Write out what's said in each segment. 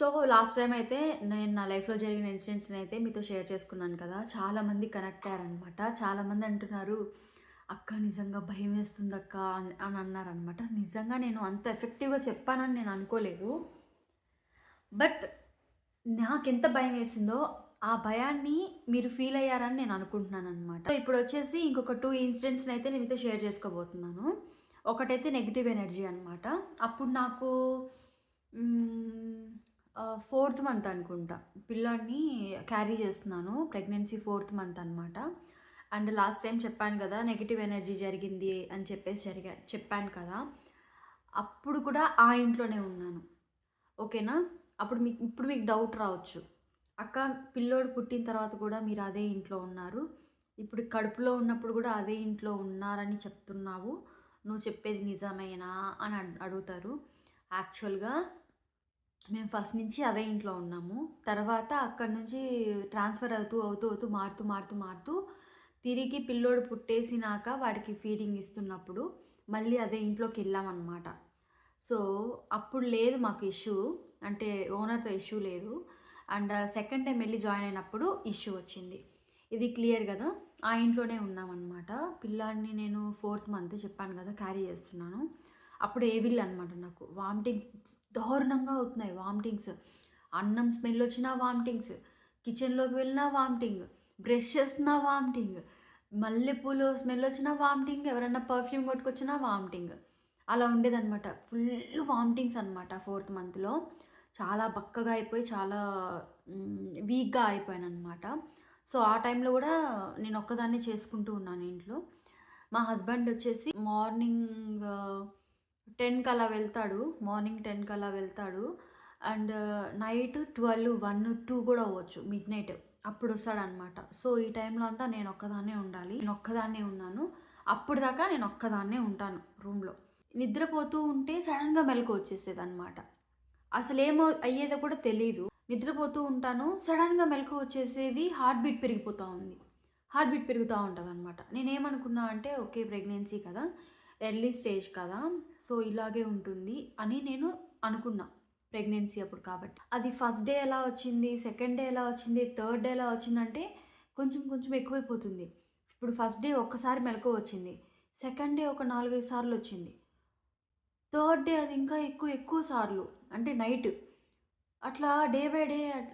So last time అయితే నేను నా లైఫ్‌లో జరిగిన ఇన్సిడెంట్స్‌ని అయితే మీతో షేర్ చేసుకున్నాను కదా! చాలామంది కనెక్ట్ అయ్యారనమాట. చాలామంది అంటున్నారు, "అక్క నిజంగా భయం వేస్తుంది అని అని అన్నారనమాట. నిజంగా నేను అంత ఎఫెక్టివ్‌గా చెప్పానని నేను అనుకోలేదు. బట్ నాకెంత భయమేసిందో, ఆ భయాన్ని మీరు ఫీల్ అయ్యారని నేను అనుకుంటున్నాను అనమాట సో, ఇప్పుడొచ్చేసి ఇంకొక టూ ఇన్సిడెంట్స్‌ని అయితే నేను మీతో షేర్ చేసుకోబోతున్నాను. ఒకటైతే నెగిటివ్ ఎనర్జీ అనమాట. అప్పుడు నాకు ఫోర్త్ మంత్ అనుకుంటా. పిల్లాడిని క్యారీ చేస్తున్నాను. ప్రెగ్నెన్సీ ఫోర్త్ మంత్ అనమాట. అండ్ లాస్ట్ టైం చెప్పాను కదా! నెగిటివ్ ఎనర్జీ జరిగింది అని చెప్పేసి జరిగా చెప్పాను కదా! అప్పుడు కూడా ఆ ఇంట్లోనే ఉన్నాను. ఓకేనా? అప్పుడు మీకు ఇప్పుడు మీకు డౌట్ రావచ్చు. "అక్క పిల్లోడు పుట్టిన తర్వాత కూడా మీరు అదే ఇంట్లో ఉన్నారు. ఇప్పుడు కడుపులో ఉన్నప్పుడు కూడా అదే ఇంట్లో ఉన్నారని చెప్తున్నావు. నువ్వు చెప్పేది నిజమేనా?" అని అడుగుతారు. యాక్చువల్‌గా మేము ఫస్ట్ నుంచి అదే ఇంట్లో ఉన్నాము. తర్వాత అక్కడి నుంచి ట్రాన్స్‌ఫర్ అవుతూ, అవుతూ, అవుతూ మారుతూ, మారుతూ, మారుతూ తిరిగి పిల్లోడు పుట్టేసినాక వాడికి ఫీడింగ్ ఇస్తున్నప్పుడు మళ్ళీ అదే ఇంట్లోకి వెళ్ళామన్నమాట సో, అప్పుడు లేదు మాకు ఇష్యూ. అంటే ఓనర్‌తో ఇష్యూ లేదు. అండ్ సెకండ్ టైం వెళ్ళి జాయిన్ అయినప్పుడు ఇష్యూ వచ్చింది. ఇది క్లియర్ కదా ఆ ఇంట్లోనే ఉన్నామనమాట. పిల్లాడిని నేను ఫోర్త్ మంత్ చెప్పాను కదా! క్యారీ చేస్తున్నాను. అప్పుడు ఏ విల్ అనమాట నాకు. వామిటింగ్ దారుణంగా అవుతున్నాయి వామిటింగ్స్. అన్నం స్మెల్ వచ్చినా వామిటింగ్స్. కిచెన్‌లోకి వెళ్ళినా వామిటింగ్. బ్రష్ చేస్తున్నా వామిటింగ్. మల్లెపూలు స్మెల్ వచ్చినా వామిటింగ్. ఎవరైనా పర్ఫ్యూమ్ కొట్టుకొచ్చినా వామిటింగ్. అలా ఉండేదనమాట. ఫుల్ వామిటింగ్స్ అనమాట ఫోర్త్ మంత్‌లో. చాలా బక్కగా అయిపోయి చాలా వీక్గా అయిపోయాను అనమాట సో, ఆ టైంలో కూడా నేను ఒక్కదాన్నే చేసుకుంటూ ఉన్నాను ఇంట్లో. మా హస్బెండ్ వచ్చేసి మార్నింగ్ 10కి అలా వెళ్తాడు. మార్నింగ్ 10కి అలా వెళ్తాడు. అండ్ నైట్ 12, 1, 2 కూడా అవ్వచ్చు మిడ్ నైట్ అప్పుడు వస్తాడనమాట సో, ఈ టైంలో అంతా నేను ఒక్కదాన్నే ఉండాలి. నేను ఒక్కదాన్నే ఉన్నాను. అప్పుడు దాకా నేను ఒక్కదాన్నే ఉంటాను రూమ్‌లో. నిద్రపోతూ ఉంటే సడన్గా మెలకు వచ్చేసేది అనమాట అసలు అసలేమో అయ్యేదో కూడా తెలియదు నిద్రపోతూ ఉంటాను. సడన్గా మెలుకువ వచ్చేసేది. హార్ట్ బీట్ పెరిగిపోతూ ఉంది. హార్ట్ బీట్ పెరుగుతూ ఉంటుంది అనమాట నేనేమనుకున్నా అంటే ఓకే ప్రెగ్నెన్సీ కదా! ఎర్లీ స్టేజ్ కదా! సో, ఇలాగే ఉంటుంది అని నేను అనుకున్నా. ప్రెగ్నెన్సీ అప్పుడు కాబట్టి. అది ఫస్ట్ డే ఎలా వచ్చింది, సెకండ్ డే ఎలా వచ్చింది, థర్డ్ డే ఎలా వచ్చిందంటే కొంచెం కొంచెం ఎక్కువైపోతుంది. ఇప్పుడు ఫస్ట్ డే ఒక్కసారి మెలకు వచ్చింది. సెకండ్ డే ఒక 4, 5 సార్లు వచ్చింది. థర్డ్ డే అది ఇంకా ఎక్కువ ఎక్కువ సార్లు. అంటే నైట్. అట్లా డే బై డే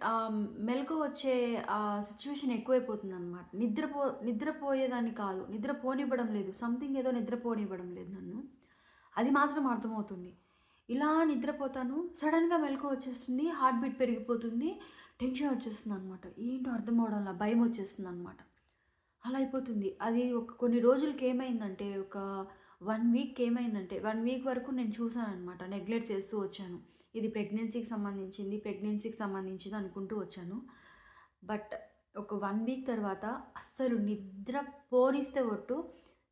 మెలకు వచ్చే ఆ ఎక్కువైపోతుంది ఎక్కువైపోతుందనమాట. నిద్రపో నిద్రపోయేదాన్ని కాదు. నిద్ర పోనివ్వడం లేదు. సంథింగ్ ఏదో నిద్రపోనివ్వడం లేదు నన్ను. అది మాత్రం అర్థమవుతుంది. ఇలా నిద్రపోతాను. సడన్గా మెలుకువ వచ్చేస్తుంది. హార్ట్ బీట్ పెరిగిపోతుంది. టెన్షన్ వచ్చేస్తుంది అనమాట ఏంటో అర్థం అవ్వడంలా. భయం వచ్చేస్తుంది అనమాట అలా అయిపోతుంది. అది ఒక కొన్ని రోజులకి ఏమైందంటే ఒక వన్ వీక్ ఏమైందంటే వన్ వీక్ వరకు నేను చూసాననమాట. నెగ్లెక్ట్ చేస్తూ వచ్చాను. ఇది ప్రెగ్నెన్సీకి సంబంధించింది, ప్రెగ్నెన్సీకి సంబంధించింది అనుకుంటూ వచ్చాను. బట్ ఒక వన్ వీక్ తర్వాత అస్సలు నిద్ర పోనిస్తే ఒట్టు,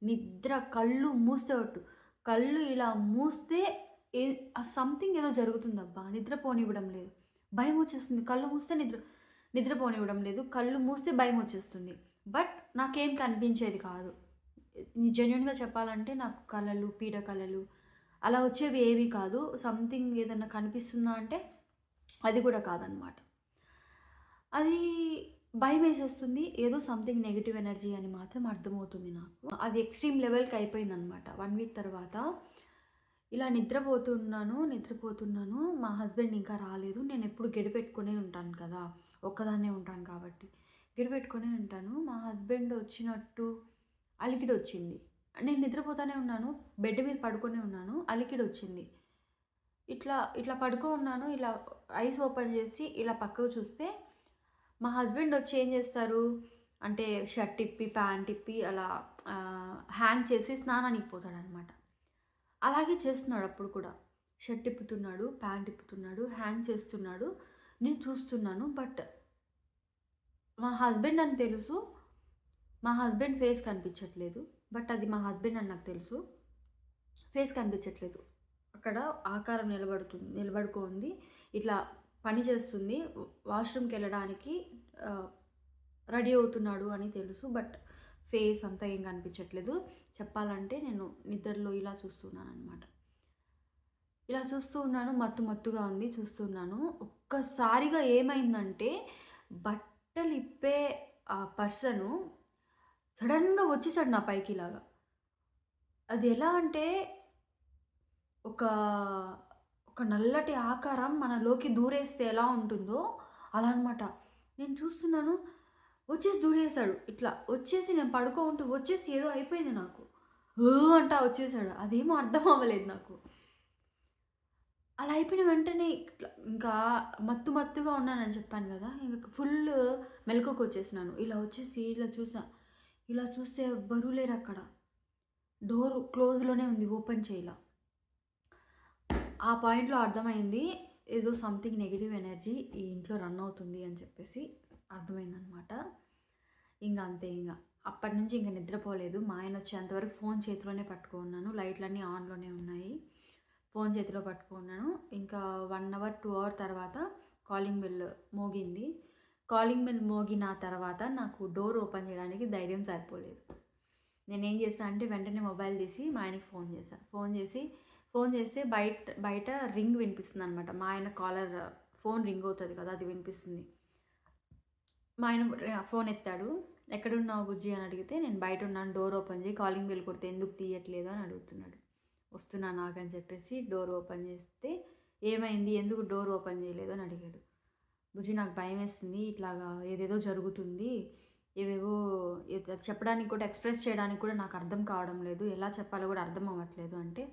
నిద్ర కళ్ళు మూస్తే ఒట్టు. కళ్ళు ఇలా మూస్తే ఏ సంథింగ్ ఏదో జరుగుతుందబ్బా! నిద్ర పోనివ్వడం లేదు. భయం వచ్చేస్తుంది. కళ్ళు మూస్తే నిద్ర నిద్ర పోనివ్వడం లేదు. కళ్ళు మూస్తే భయం వచ్చేస్తుంది. బట్ నాకేం కనిపించేది కాదు. జెన్యున్గా చెప్పాలంటే నాకు కళలు పీడ కళలు అలా వచ్చేవి ఏవి కాదు. సంథింగ్ ఏదన్నా కనిపిస్తుందా అంటే అది కూడా కాదనమాట. అది భయమేసేస్తుంది. ఏదో సంథింగ్ నెగిటివ్ ఎనర్జీ అని మాత్రం అర్థమవుతుంది నాకు. అది ఎక్స్‌ట్రీమ్ లెవెల్‌కి అయిపోయిందనమాట. వన్ వీక్ తర్వాత ఇలా నిద్రపోతున్నాను, నిద్రపోతున్నాను. మా హస్బెండ్ ఇంకా రాలేదు. నేను ఎప్పుడు గడిపెట్టుకునే ఉంటాను కదా! ఒక్కదాన్నే ఉంటాను కాబట్టి. గడిపెట్టుకునే ఉంటాను. మా హస్బెండ్ వచ్చినట్టు అలికిడి వచ్చింది నేను నిద్రపోతానే ఉన్నాను. బెడ్ మీద పడుకొనే ఉన్నాను. అలికిడొచ్చింది. ఇట్లా ఇట్లా పడుకో ఉన్నాను. ఇలా ఐస్ ఓపెన్ చేసి ఇలా పక్కకు చూస్తే మా హస్బెండ్ వచ్చి ఏం చేస్తారు అంటే షర్ట్ ఇప్పి, ప్యాంట్ ఇప్పి అలా హ్యాంగ్ చేసి స్నానానికి పోతాడనమాట. అలాగే చేస్తున్నాడు అప్పుడు కూడా. షర్ట్ ఇప్పుతున్నాడు, ప్యాంట్ ఇప్పుతున్నాడు, హ్యాంగ్ చేస్తున్నాడు. నేను చూస్తున్నాను. బట్ మా హస్బెండ్ అని తెలుసు. మా హస్బెండ్ ఫేస్ కనిపించట్లేదు. బట్ అది మా హస్బెండ్ అని నాకు తెలుసు. ఫేస్ కనిపించట్లేదు. అక్కడ ఆకారం నిలబడుతుంది నిలబడుకోంది. ఇట్లా పని చేస్తుంది. వాష్రూమ్కి వెళ్ళడానికి రెడీ అవుతున్నాడు అని తెలుసు. బట్ ఫేస్ అంతా ఏం కనిపించట్లేదు. చెప్పాలంటే నేను నిద్రలో ఇలా చూస్తున్నాను అనమాట ఇలా చూస్తూ ఉన్నాను మత్తు మత్తుగా ఉంది చూస్తున్నాను ఒక్కసారిగా ఏమైందంటే బట్టలు ఇప్పే ఆ పర్సను సడన్గా వచ్చేసాడు నా పైకి ఇలాగా. అది ఎలా అంటే ఒక ఒక నల్లటి ఆకారం మనలోకి దూరేస్తే ఎలా ఉంటుందో అలా అనమాట నేను చూస్తున్నాను వచ్చేసి దూరేసాడు ఇట్లా వచ్చేసి నేను పడుకో ఉంటూ వచ్చేసి ఏదో అయిపోయింది నాకు. "ఓ" అంటా వచ్చేసాడు. అదేమో అర్థం అవ్వలేదు నాకు. అలా అయిపోయిన వెంటనే ఇట్లా ఇంకా మత్తు మత్తుగా ఉన్నానని చెప్పాను కదా ఇంకా ఫుల్ మెలకువకు వచ్చేసినాను. ఇలా వచ్చేసి ఇలా చూసా. ఇలా చూస్తే ఎవ్వరూ లేరు అక్కడ డోర్ క్లోజ్లోనే ఉంది ఓపెన్ చేయలా. ఆ పాయింట్లో అర్థమైంది ఏదో సంథింగ్ నెగిటివ్ ఎనర్జీ ఈ ఇంట్లో రన్ అవుతుంది అని చెప్పేసి అర్థమైందనమాట. ఇంకా అంతే ఇంకా. అప్పటి నుంచి ఇంకా నిద్రపోలేదు. మా ఆయన వచ్చేంతవరకు ఫోన్ చేతిలోనే పట్టుకున్నాను. లైట్లన్నీ ఆన్లోనే ఉన్నాయి. ఫోన్ చేతిలో పట్టుకున్నాను. ఇంకా వన్ అవర్ టూ అవర్ తర్వాత కాలింగ్ బెల్ మోగింది. కాలింగ్ బెల్ మోగిన తర్వాత నాకు డోర్ ఓపెన్ చేయడానికి ధైర్యం సరిపోలేదు. నేనేం చేశాను అంటే వెంటనే మొబైల్ తీసి మా ఆయనకి ఫోన్ చేశాను ఫోన్ చేసి ఫోన్ చేస్తే బయట బయట రింగ్ వినిపిస్తుంది అనమాట మా ఆయన కాలర్ ఫోన్ రింగ్ అవుతుంది కదా అది వినిపిస్తుంది. మా ఆయన ఫోన్ ఎత్తాడు. ఎక్కడున్నావు బుజ్జి? అని అడిగితే నేను బయట ఉన్నాను డోర్ ఓపెన్ చేయి కాలింగ్ బెల్ కొడితే ఎందుకు తీయట్లేదు? అని అడుగుతున్నాడు. వస్తున్నా నాకని చెప్పేసి డోర్ ఓపెన్ చేస్తే ఏమైంది? ఎందుకు డోర్ ఓపెన్ చేయలేదు? అని అడిగాడు. బుజ్జి నాకు భయం వేస్తుంది ఇట్లాగా ఏదేదో జరుగుతుంది ఏవేవో చెప్పడానికి కూడా ఎక్స్ప్రెస్ చేయడానికి కూడా నాకు అర్థం కావడం లేదు. ఎలా చెప్పాలో కూడా అర్థం అవ్వట్లేదు అంటే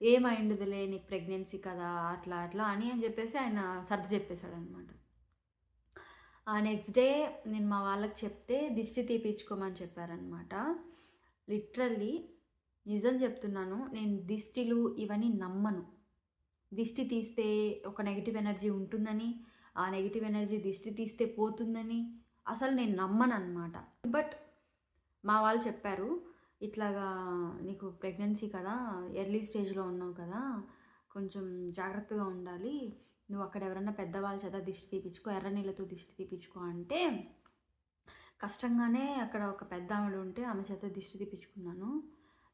ఏమైండుదిలే నీకు ప్రెగ్నెన్సీ కదా అట్లా అట్లా అని అని చెప్పేసి ఆయన సర్ది చెప్పేశాడు అనమాట ఆ నెక్స్ట్ డే నేను మా వాళ్ళకి చెప్తే దిష్టి తీపించుకోమని చెప్పారనమాట లిటరల్లీ నిజం చెప్తున్నాను నేను దిష్టిలు ఇవన్నీ నమ్మను. దిష్టి తీస్తే ఒక నెగిటివ్ ఎనర్జీ ఉంటుందని ఆ నెగిటివ్ ఎనర్జీ దిష్టి తీస్తే పోతుందని అసలు నేను నమ్మను అనమాట బట్ మా వాళ్ళు చెప్పారు ఇట్లాగా నీకు ప్రెగ్నెన్సీ కదా ఎర్లీ స్టేజ్లో ఉన్నావు కదా కొంచెం జాగ్రత్తగా ఉండాలి. నువ్వు అక్కడ ఎవరన్నా పెద్దవాళ్ళ చేత దిష్టి తీపించుకో ఎర్ర నీళ్ళతో దిష్టి తీపించుకో అంటే కష్టంగానే అక్కడ ఒక పెద్ద ఆవిడ ఉంటే ఆమె చేత దిష్టి తీపించుకున్నాను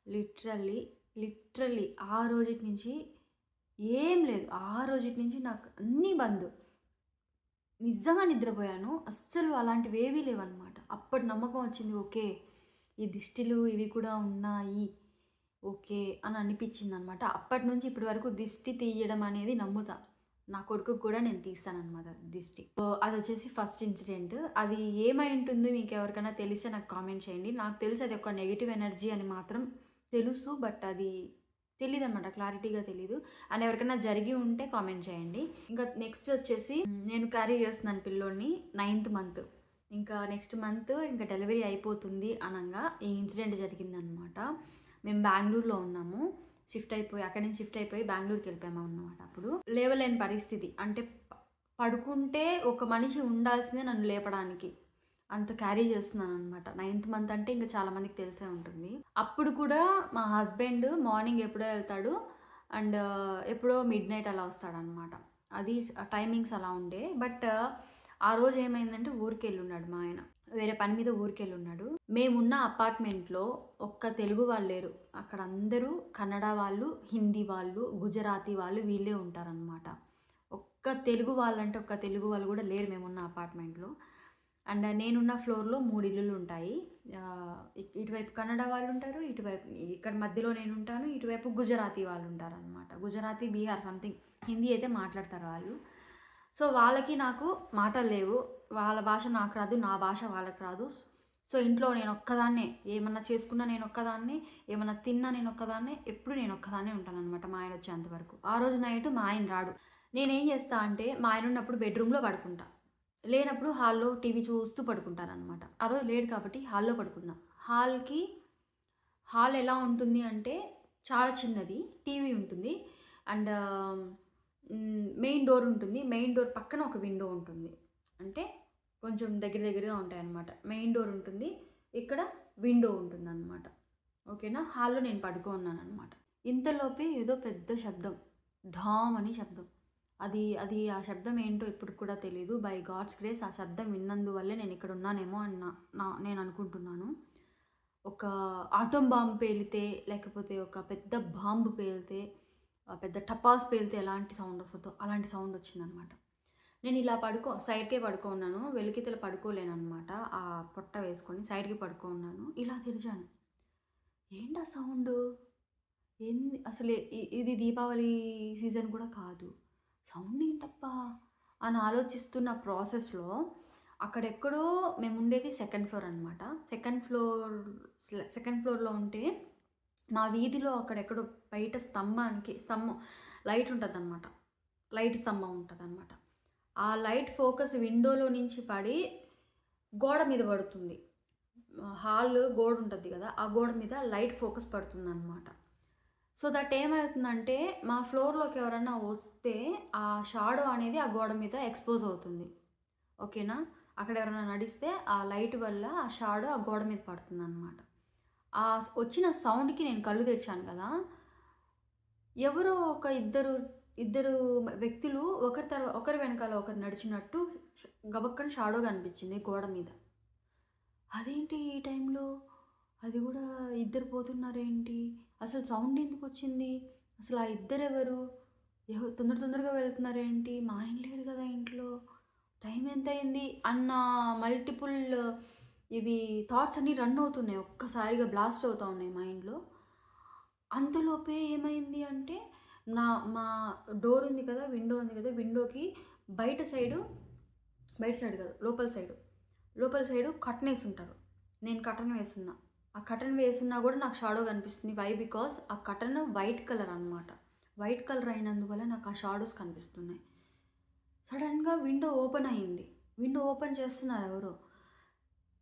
లిటరల్లీ లిటరల్లీ ఆ రోజుటి నుంచి ఏం లేదు. ఆ రోజుటి నుంచి నాకు అన్నీ బంద్. నిజంగా నిద్రపోయాను. అస్సలు అలాంటివి ఏవీ లేవన్నమాట. అప్పటి నమ్మకం వచ్చింది ఓకే ఈ దిష్టిలు ఇవి కూడా ఉన్నాయి ఓకే అని అనిపించింది అనమాట అప్పటి నుంచి ఇప్పటి వరకు దిష్టి తీయడం అనేది నమ్ముతా. నా కొడుకుకి కూడా నేను తీస్తానమాట దిష్టి. అది వచ్చేసి ఫస్ట్ ఇన్సిడెంట్. అది ఏమై ఉంటుంది మీకు ఎవరికైనా తెలిస్తే నాకు కామెంట్ చేయండి. నాకు తెలిసి అది ఒక నెగిటివ్ ఎనర్జీ అని మాత్రం తెలుసు బట్ అది తెలియదు అనమాట క్లారిటీగా తెలీదు. అండ్ ఎవరికైనా జరిగి ఉంటే కామెంట్ చేయండి. ఇంకా నెక్స్ట్ వచ్చేసి నేను క్యారీ చేస్తున్నాను పిల్లోడిని నైన్త్ మంత్. ఇంకా నెక్స్ట్ మంత్ ఇంకా డెలివరీ అయిపోతుంది అనగా ఈ ఇన్సిడెంట్ జరిగిందనమాట మేము బెంగళూరులో ఉన్నాము. షిఫ్ట్ అయిపోయి అక్కడి నుంచి షిఫ్ట్ అయిపోయి బెంగళూరుకి వెళ్ళిపోయాము అనమాట అప్పుడు. లేవలేని పరిస్థితి. అంటే పడుకుంటే ఒక మనిషి ఉండాల్సిందే నన్ను లేపడానికి. అంత క్యారీ చేస్తున్నాను అనమాట నైన్త్ మంత్ అంటే ఇంకా చాలా మందికి తెలిసే ఉంటుంది. అప్పుడు కూడా మా హస్బెండ్ మార్నింగ్ ఎప్పుడో వెళ్తాడు అండ్ ఎప్పుడో మిడ్ నైట్ అలా వస్తాడనమాట అది టైమింగ్స్ అలా ఉండే. బట్ ఆ రోజు ఏమైందంటే ఊరికి వెళ్ళున్నాడు మా ఆయన. వేరే పని మీద ఊరికి వెళ్ళున్నాడు మేమున్న అపార్ట్మెంట్లో ఒక్క తెలుగు వాళ్ళు లేరు. అక్కడ అందరూ కన్నడ వాళ్ళు హిందీ వాళ్ళు గుజరాతీ వాళ్ళు వీళ్ళే ఉంటారనమాట ఒక్క తెలుగు వాళ్ళంటే ఒక్క తెలుగు వాళ్ళు కూడా లేరు మేమున్న అపార్ట్మెంట్లో. అండ్ నేనున్న ఫ్లోర్లో మూడు ఇల్లులు ఉంటాయి ఇ- ఇటువైపు కన్నడ వాళ్ళు ఉంటారు ఇటువైపు ఇక్కడ మధ్యలో నేను ఉంటాను ఇటువైపు గుజరాతీ వాళ్ళు ఉంటారు అనమాట గుజరాతీ బీహార్ సంథింగ్ హిందీ అయితే మాట్లాడతారు వాళ్ళు. సో వాళ్ళకి నాకు మాటలు లేవు. వాళ్ళ భాష నాకు రాదు నా భాష వాళ్ళకి రాదు. సో ఇంట్లో నేను ఒక్కదాన్నే ఏమన్నా చేసుకున్నా నేను ఒక్కదాన్నే ఏమన్నా తిన్నా నేను ఒక్కదాన్నే ఎప్పుడు నేను ఒక్కదాన్నే ఉంటాను అనమాట మా ఆయన వచ్చేంత వరకు. ఆ రోజు నైట్ మా ఆయన రాడు. నేనేం చేస్తా అంటే మా ఆయన ఉన్నప్పుడు బెడ్రూమ్లో పడుకుంటా. లేనప్పుడు హాల్లో టీవీ చూస్తూ పడుకుంటాను అనమాట ఆ రోజు లేడు కాబట్టి హాల్లో పడుకున్నా. హాల్కి హాల్ ఎలా ఉంటుంది అంటే చాలా చిన్నది. టీవీ ఉంటుంది. అండ్ మెయిన్ డోర్ ఉంటుంది. మెయిన్ డోర్ పక్కన ఒక విండో ఉంటుంది. అంటే కొంచెం దగ్గర దగ్గరగా ఉంటాయన్నమాట. మెయిన్ డోర్ ఉంటుంది. ఇక్కడ విండో ఉంటుంది అనమాట ఓకేనా? హాల్లో నేను పడుకున్నాను అనమాట ఇంతలోపే ఏదో పెద్ద శబ్దం. ఢామ్ అని శబ్దం. అది అది ఆ శబ్దం ఏంటో ఇప్పుడు కూడా తెలియదు బై గాడ్స్ గ్రేస్ ఆ శబ్దం విన్నందువల్లే నేను ఇక్కడ ఉన్నానేమో అని నా నా- నేను అనుకుంటున్నాను. ఒక ఆటం బాంబు పేలితే లేకపోతే ఒక పెద్ద బాంబు పేలితే పెద్ద టపాస్ పేలితే ఎలాంటి సౌండ్ వస్తుందో అలాంటి సౌండ్ వచ్చిందనమాట. నేను ఇలా పడుకో సైడ్కే పడుకో ఉన్నాను. వెలికితలు పడుకోలేనమాట ఆ పొట్ట వేసుకొని సైడ్కి పడుకో ఉన్నాను. ఇలా తెరిచాను ఏంటా సౌండ్? ఏంది? అసలు ఇది దీపావళి సీజన్ కూడా కాదు. సౌండ్ ఏంటప్పా అని ఆలోచిస్తున్న ప్రాసెస్లో అక్కడెక్కడో మేము ఉండేది సెకండ్ ఫ్లోర్ అనమాట సెకండ్ ఫ్లోర్ సెకండ్ ఫ్లోర్లో ఉంటే మా వీధిలో అక్కడెక్కడో బయట స్తంభానికి స్తంభం లైట్ ఉంటుంది అనమాట లైట్ స్తంభం ఉంటుంది అనమాట ఆ లైట్ ఫోకస్ విండోలో నుంచి పడి గోడ మీద పడుతుంది. హాల్ గోడ ఉంటుంది కదా ఆ గోడ మీద లైట్ ఫోకస్ పడుతుంది అనమాట సో దట్ ఏమవుతుందంటే మా ఫ్లోర్లోకి ఎవరైనా వస్తే ఆ షాడో అనేది ఆ గోడ మీద ఎక్స్పోజ్ అవుతుంది. ఓకేనా? అక్కడ ఎవరైనా నడిస్తే ఆ లైట్ వల్ల ఆ షాడో ఆ గోడ మీద పడుతుంది అనమాట ఆ వచ్చిన సౌండ్కి నేను కళ్ళు తెరిచాను కదా. ఎవరో ఒక ఇద్దరు ఇద్దరు వ్యక్తులు ఒకరి తర్వా ఒకరి వెనకాల ఒకరు నడిచినట్టు గబక్కన షాడో కనిపించింది గోడ మీద. అదేంటి ఈ టైంలో? అది కూడా ఇద్దరు పోతున్నారేంటి? అసలు సౌండ్ ఎందుకు వచ్చింది? అసలు ఆ ఇద్దరు ఎవరు ఎవరు తొందర తొందరగా వెళ్తున్నారేంటి? మా ఆయన లేడు కదా ఇంట్లో. టైం ఎంత అయింది అన్న మల్టిపుల్ ఇవి థాట్స్ అన్నీ రన్ అవుతున్నాయి. ఒక్కసారిగా బ్లాస్ట్ అవుతూ ఉన్నాయి మైండ్లో అంతలోపే ఏమైంది అంటే నా మా డోర్ ఉంది కదా విండో ఉంది కదా విండోకి బయట సైడు బయట సైడ్ కదా లోపల సైడు లోపల సైడు కటన్ వేసి ఉంటారు నేను కటన్ వేసున్నా. ఆ కటన్ వేసున్నా కూడా నాకు షాడో కనిపిస్తుంది. వై బికాస్ ఆ కటన్ వైట్ కలర్ అనమాట వైట్ కలర్ అయినందువల్ల నాకు ఆ షాడోస్ కనిపిస్తున్నాయి. సడన్గా విండో ఓపెన్ అయింది. విండో ఓపెన్ చేస్తున్నారు ఎవరో?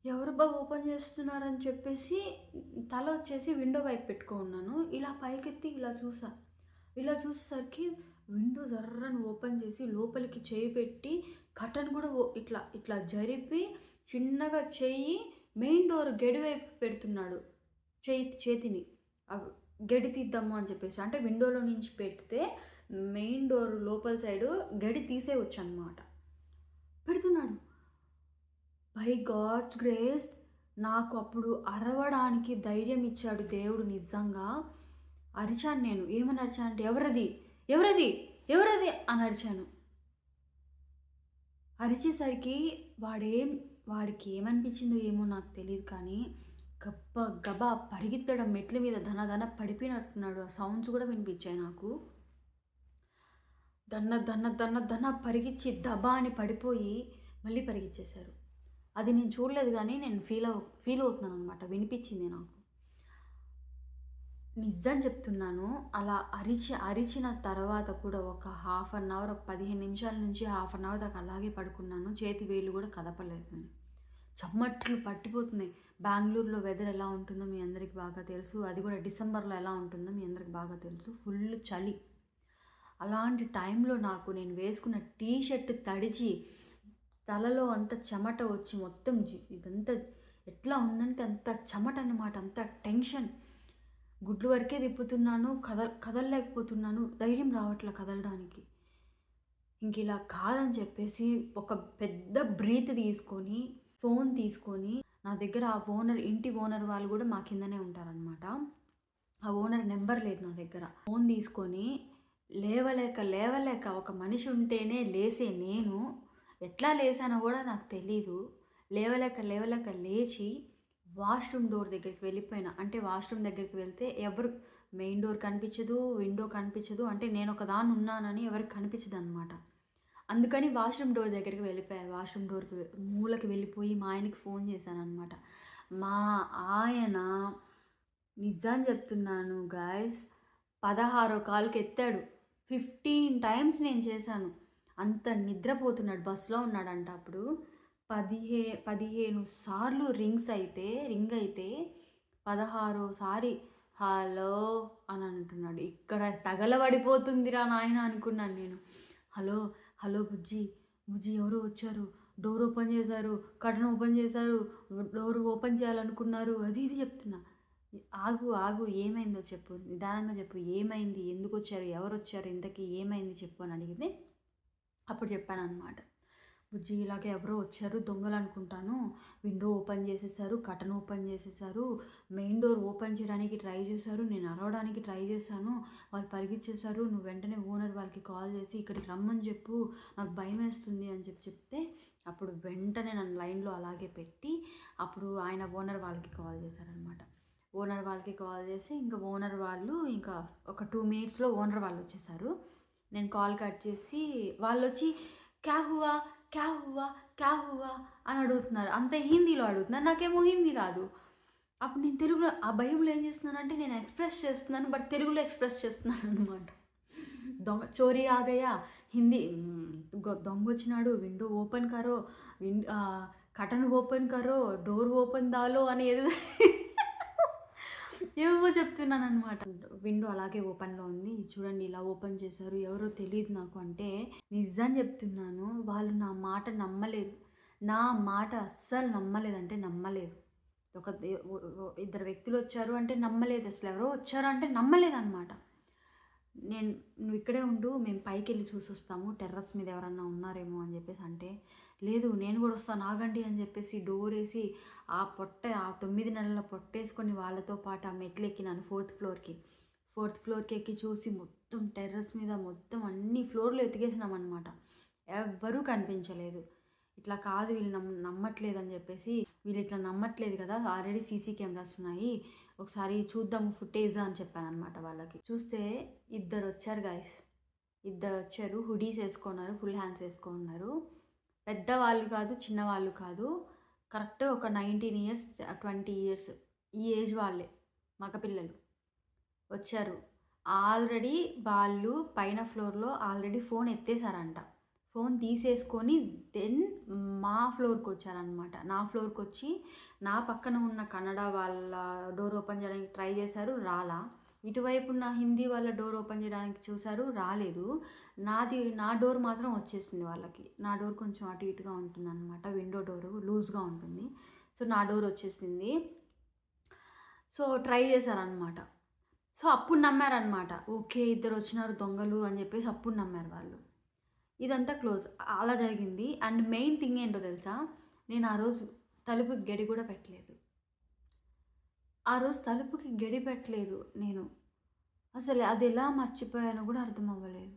ఎవరు బాగా ఓపెన్ చేస్తున్నారని చెప్పేసి తల వచ్చేసి విండో వైపు పెట్టుకున్నాను. ఇలా పైకెత్తి ఇలా చూసా. ఇలా చూసేసరికి విండో జర్రను ఓపెన్ చేసి లోపలికి చేయి పెట్టి కర్టన్ కూడా ఇట్లా ఇట్లా జరిపి చిన్నగా చెయ్యి మెయిన్ డోర్ గడి వైపు పెడుతున్నాడు. చేతి చేతిని. గడి తీద్దాము అని చెప్పేసి అంటే విండోలో నుంచి పెడితే మెయిన్ డోర్ లోపల సైడు గడి తీసేయచ్చు అనమాట పెడుతున్నాడు. బై గాడ్స్ గ్రేస్ నాకు అప్పుడు అరవడానికి ధైర్యం ఇచ్చాడు దేవుడు నిజంగా. అరిచాను నేను. ఏమని అరిచాను అంటే ఎవరది? ఎవరది? ఎవరది? అని అరిచాను. అరిచేసరికి వాడేం వాడికి ఏమనిపించిందో ఏమో నాకు తెలియదు కానీ గబ్బ గబా పరిగెత్తడం మెట్ల మీద ధనధన పడిపోయినట్టున్నాడు. ఆ సౌండ్స్ కూడా వినిపించాయి నాకు. దన్న దన్న దన్న దన్న పరిగిచ్చి దబా అని పడిపోయి మళ్ళీ పరిగెచ్చేశారు. అది నేను చూడలేదు కానీ నేను ఫీల్ అవు ఫీల్ అవుతున్నాను అనమాట వినిపించింది నాకు. నిజం చెప్తున్నాను అలా అరిచి అరిచిన తర్వాత కూడా ఒక హాఫ్ అన్ అవర్ ఒక పదిహేను నిమిషాల నుంచి హాఫ్ అన్ అవర్ దాకా అలాగే పడుకున్నాను. చేతి వేలు కూడా కదపలేదు. చమ్మట్లు పట్టిపోతున్నాయి. బెంగళూరులో వెదర్ ఎలా ఉంటుందో మీ అందరికి బాగా తెలుసు. అది కూడా డిసెంబర్లో ఎలా ఉంటుందో మీ అందరికి బాగా తెలుసు. ఫుల్ చలి. అలాంటి టైంలో నాకు నేను వేసుకున్న టీ షర్ట్ తడిచి తలలో అంత చెమట వచ్చి మొత్తం ఇదంతా ఎట్లా ఉందంటే అంత చెమట అన్నమాట అంత టెన్షన్. గుడ్లు వరకే తిప్పుతున్నాను కదల కదలలేకపోతున్నాను ధైర్యం రావట్లే కదలడానికి. ఇంక ఇలా కాదని చెప్పేసి ఒక పెద్ద బ్రీత్ తీసుకొని ఫోన్ తీసుకొని నా దగ్గర ఆ ఓనర్ ఇంటి ఓనర్ వాళ్ళు కూడా మా కిందనే ఉంటారనమాట ఆ ఓనర్ నెంబర్ లేదు నా దగ్గర. ఫోన్ తీసుకొని లేవలేక లేవలేక ఒక మనిషి ఉంటేనే లేసే నేను. ఎట్లా లేసానో కూడా నాకు తెలీదు. లేవలేక లేవలేక లేచి వాష్రూమ్ డోర్ దగ్గరికి వెళ్ళిపోయినా. అంటే వాష్రూమ్ దగ్గరికి వెళ్తే ఎవరు మెయిన్ డోర్ కనిపించదు విండో కనిపించదు. అంటే నేను ఒకదాన్ని ఉన్నానని ఎవరికి కనిపించదు అనమాట అందుకని వాష్రూమ్ డోర్ దగ్గరికి వెళ్ళిపోయా. వాష్రూమ్ డోర్కి మూలకి వెళ్ళిపోయి మా ఆయనకి ఫోన్ చేశాను అనమాట మా ఆయన నిజం చెప్తున్నాను గాయస్ పదహారో కాలుకి ఎత్తాడు. ఫిఫ్టీన్ టైమ్స్ నేను చేశాను. అంత నిద్రపోతున్నాడు. బస్సులో ఉన్నాడంట అప్పుడు. పదిహే పదిహేను సార్లు రింగ్స్ అయితే రింగ్ అయితే పదహారోసారి హలో అని అంటున్నాడు. ఇక్కడ తగలబడిపోతుందిరా నాయన అనుకున్నాను నేను. హలో హలో బుజ్జి బుజ్జి ఎవరో వచ్చారు. డోర్ ఓపెన్ చేశారు. కటన్ ఓపెన్ చేశారు. డోర్ ఓపెన్ చేయాలనుకున్నారు. అది ఇది చెప్తున్నా. ఆగు ఆగు. ఏమైందో చెప్పు. నిదానంగా చెప్పు. ఏమైంది? ఎందుకు వచ్చారు? ఎవరు వచ్చారు? ఇంతకీ ఏమైంది? చెప్పు అని అడిగితే అప్పుడు చెప్పాను అనమాట బుజ్జి ఇలాగే ఎవరో వచ్చారు దొంగలు అనుకుంటాను విండో ఓపెన్ చేసేసారు కటన్ ఓపెన్ చేసేసారు. మెయిన్ డోర్ ఓపెన్ చేయడానికి ట్రై చేశారు నేను అరవడానికి ట్రై చేశాను. వాళ్ళు పరిగించేశారు నువ్వు వెంటనే ఓనర్ వాళ్ళకి కాల్ చేసి ఇక్కడికి రమ్మని చెప్పు నాకు భయం వేస్తుంది అని చెప్పి చెప్తే అప్పుడు వెంటనే నన్ను లైన్లో అలాగే పెట్టి అప్పుడు ఆయన ఓనర్ వాళ్ళకి కాల్ చేశారనమాట ఓనర్ వాళ్ళకి కాల్ చేసి ఇంకా ఓనర్ వాళ్ళు ఇంకా ఒక టూ మినిట్స్లో ఓనర్ వాళ్ళు వచ్చేసారు. నేను కాల్ కట్ చేసి వాళ్ళు వచ్చి క్యా హువా? క్యా హువా క్యా హువా అని అడుగుతున్నారు. అంతే హిందీలో అడుగుతున్నారు. నాకేమో హిందీ రాదు. అప్పుడు నేను తెలుగులో ఆ భయంలో ఏం చేస్తున్నానంటే నేను ఎక్స్ప్రెస్ చేస్తున్నాను బట్ తెలుగులో ఎక్స్ప్రెస్ చేస్తున్నాను అనమాట దొంగ చోరీ ఆగయా హిందీ గొ- దొంగ వచ్చినాడు. విండో ఓపెన్ కరో విన్ కటన్ ఓపెన్ కరో డోర్ ఓపెన్ దాలో అని ఏదో ఏమో చెప్తున్నాను అనమాట విండో అలాగే ఓపెన్లో ఉంది. చూడండి ఇలా ఓపెన్ చేశారు. ఎవరో తెలియదు నాకు అంటే నిజం చెప్తున్నాను. వాళ్ళు నా మాట నమ్మలేదు. నా మాట అస్సలు నమ్మలేదంటే నమ్మలేదు. ఒక ఇద్దరు వ్యక్తులు వచ్చారు అంటే నమ్మలేదు. అసలు ఎవరో వచ్చారు అంటే నమ్మలేదు అనమాట నేను నువ్వు ఇక్కడే ఉండు మేము పైకి వెళ్ళి చూసి వస్తాము టెర్రస్ మీద ఎవరన్నా ఉన్నారేమో అని చెప్పేసి అంటే లేదు నేను కూడా వస్తాను ఆగండి అని చెప్పేసి డోర్ వేసి ఆ పొట్ట ఆ తొమ్మిది నెలల పొట్టేసుకొని వాళ్ళతో పాటు ఆ మెట్లు ఎక్కినాను ఫోర్త్ ఫ్లోర్కి. ఫోర్త్ ఫ్లోర్కి ఎక్కి చూసి మొత్తం టెర్రస్ మీద మొత్తం అన్ని ఫ్లోర్లు ఎతికేసినాం అనమాట ఎవ్వరూ కనిపించలేదు. ఇట్లా కాదు వీళ్ళు నమ్మ నమ్మట్లేదు అని చెప్పేసి వీళ్ళు ఇట్లా నమ్మట్లేదు కదా ఆల్రెడీ సీసీ కెమెరాస్ ఉన్నాయి ఒకసారి చూద్దాము ఫుటేజ్ అని చెప్పాను అనమాట వాళ్ళకి. చూస్తే ఇద్దరు వచ్చారు గాయస్ ఇద్దరు వచ్చారు హుడీస్ వేసుకున్నారు ఫుల్ హ్యాండ్స్ వేసుకున్నారు. పెద్దవాళ్ళు కాదు చిన్నవాళ్ళు కాదు. కరెక్ట్ ఒక నైన్టీన్ ఇయర్స్ ట్వంటీ ఇయర్స్ ఈ ఏజ్ వాళ్ళే మగపిల్లలు. వచ్చారు. ఆల్రెడీ వాళ్ళు పైన ఫ్లోర్లో ఆల్రెడీ ఫోన్ ఎత్తేసారంట. ఫోన్ తీసేసుకొని దెన్ మా ఫ్లోర్కి వచ్చారనమాట నా ఫ్లోర్కి వచ్చి నా పక్కన ఉన్న కన్నడ వాళ్ళ డోర్ ఓపెన్ చేయడానికి ట్రై చేశారు రాలా. ఇటువైపు హిందీ వాళ్ళ డోర్ ఓపెన్ చేయడానికి చూశారు రాలేదు. నాది నా డోర్ మాత్రం వచ్చేసింది వాళ్ళకి. నా డోర్ కొంచెం అటు ఇటుగా ఉంటుంది అనమాట విండో డోరు లూజ్గా ఉంటుంది. సో నా డోర్ వచ్చేసింది. సో ట్రై చేశారనమాట సో అప్పుడు నమ్మారనమాట ఓకే ఇద్దరు వచ్చినారు దొంగలు అని చెప్పేసి అప్పుడు నమ్మారు వాళ్ళు. ఇదంతా క్లోజ్. అలా జరిగింది. అండ్ మెయిన్ థింగ్ ఏంటో తెలుసా? నేను ఆ రోజు తలుపుకి గడి కూడా పెట్టలేదు. ఆ రోజు తలుపుకి గడి పెట్టలేదు నేను. అసలు అది ఎలా మర్చిపోయానో కూడా అర్థం అవ్వలేదు.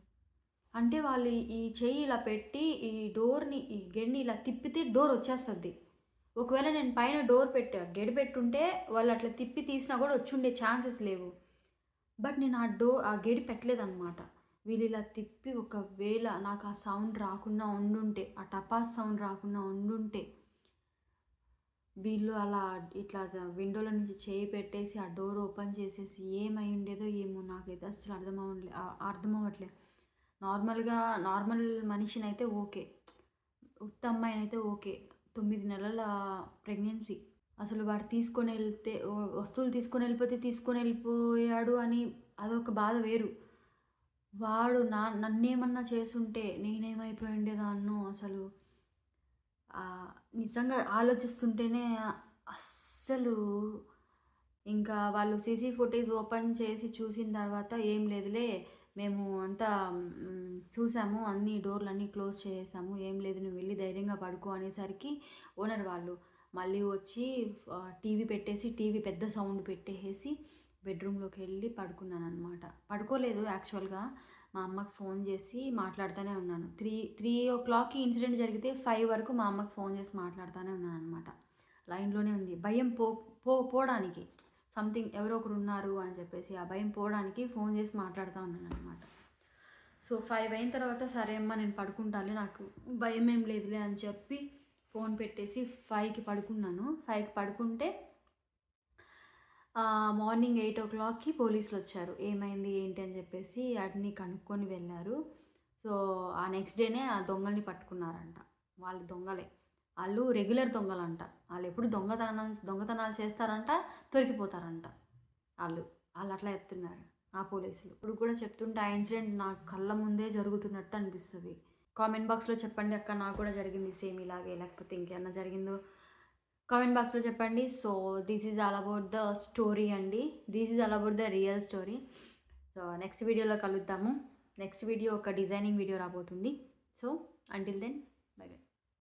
అంటే వాళ్ళు ఈ- చెయ్యి ఇలా పెట్టి ఈ డోర్ని ఈ గడిని ఇలా తిప్పితే డోర్ వచ్చేస్తుంది. ఒకవేళ నేను పైన డోర్ పెట్టా గడి పెట్టుంటే వాళ్ళు అట్లా తిప్పి తీసినా కూడా వచ్చుండే ఛాన్సెస్ లేవు. బట్ నేను ఆ డోర్ ఆ గడి పెట్టలేదన్నమాట. వీళ్ళు ఇలా తిప్పి ఒకవేళ నాకు ఆ సౌండ్ రాకుండా ఉండుంటే ఆ టపాస్ సౌండ్ రాకుండా ఉండుంటే వీళ్ళు అలా ఇట్లా విండోలో నుంచి చేయి పెట్టేసి ఆ డోర్ ఓపెన్ చేసేసి ఏమై ఉండేదో ఏమో నాకైతే అసలు అర్థం అవ్వట్లే అర్థం అవ్వట్లే. నార్మల్గా నార్మల్ మనిషిని అయితే ఓకే. ఉత్త అయితే ఓకే. తొమ్మిది నెలల ప్రెగ్నెన్సీ. అసలు వాడు తీసుకొని వెళ్తే వస్తువులు తీసుకొని వెళ్ళిపోతే తీసుకొని వెళ్ళిపోయాడు అని అదొక బాధ వేరు. వాడు నా నన్నేమన్నా చేసుంటే నేనేమైపోయి ఉండేదాన్నో అసలు నిజంగా ఆలోచిస్తుంటేనే అస్సలు ఇంకా వాళ్ళు సీసీ ఫుటేజ్ ఓపెన్ చేసి చూసిన తర్వాత ఏం లేదులే మేము అంతా చూసాము అన్ని డోర్లు అన్నీ క్లోజ్ చేసాము ఏం లేదు నువ్వు వెళ్ళి ధైర్యంగా పడుకో అనేసరికి ఓనర్ వాళ్ళు మళ్ళీ వచ్చి టీవీ పెట్టేసి టీవీ పెద్ద సౌండ్ పెట్టేసి బెడ్రూమ్లోకి వెళ్ళి పడుకున్నాను అనమాట పడుకోలేదు యాక్చువల్గా. మా అమ్మకి ఫోన్ చేసి మాట్లాడుతూనే ఉన్నాను. త్రీ త్రీ ఓ క్లాక్కి ఇన్సిడెంట్ జరిగితే ఫైవ్ వరకు మా అమ్మకి ఫోన్ చేసి మాట్లాడుతూనే ఉన్నాను అనమాట లైన్లోనే ఉంది. భయం పో పో పోవడానికి. సంథింగ్ ఎవరో ఒకరు ఉన్నారు అని చెప్పేసి ఆ భయం పోవడానికి ఫోన్ చేసి మాట్లాడుతూ ఉన్నాను అనమాట సో ఫైవ్ అయిన తర్వాత సరే అమ్మా నేను పడుకుంటాను నాకు భయం ఏం లేదులే అని చెప్పి ఫోన్ పెట్టేసి ఫైవ్కి పడుకున్నాను. ఫైవ్కి పడుకుంటే మార్నింగ్ ఎయిట్ ఓ క్లాక్కి పోలీసులు వచ్చారు ఏమైంది ఏంటి అని చెప్పేసి వాటిని కనుక్కొని వెళ్ళారు. సో ఆ నెక్స్ట్ డేనే ఆ దొంగల్ని పట్టుకున్నారంట. వాళ్ళు దొంగలే. వాళ్ళు రెగ్యులర్ దొంగలంట. వాళ్ళు ఎప్పుడు దొంగతనాలు దొంగతనాలు చేస్తారంట దొరికిపోతారంట. వాళ్ళు వాళ్ళు అట్లా చెప్తున్నారు ఆ పోలీసులు. ఇప్పుడు కూడా చెప్తుంటే ఆ ఇన్సిడెంట్ నా కళ్ళ ముందే జరుగుతున్నట్టు అనిపిస్తుంది. కామెంట్ బాక్స్లో చెప్పండి అక్క నాకు కూడా జరిగింది సేమ్ ఇలాగే. లేకపోతే ఇంకేమన్నా జరిగిందో కామెంట్ బాక్స్లో చెప్పండి. So this is all about the story అండి. This is all about the real story so next వీడియోలో కలుద్దాము. నెక్స్ట్ వీడియో ఒక డిజైనింగ్ వీడియో రాబోతుంది. So until then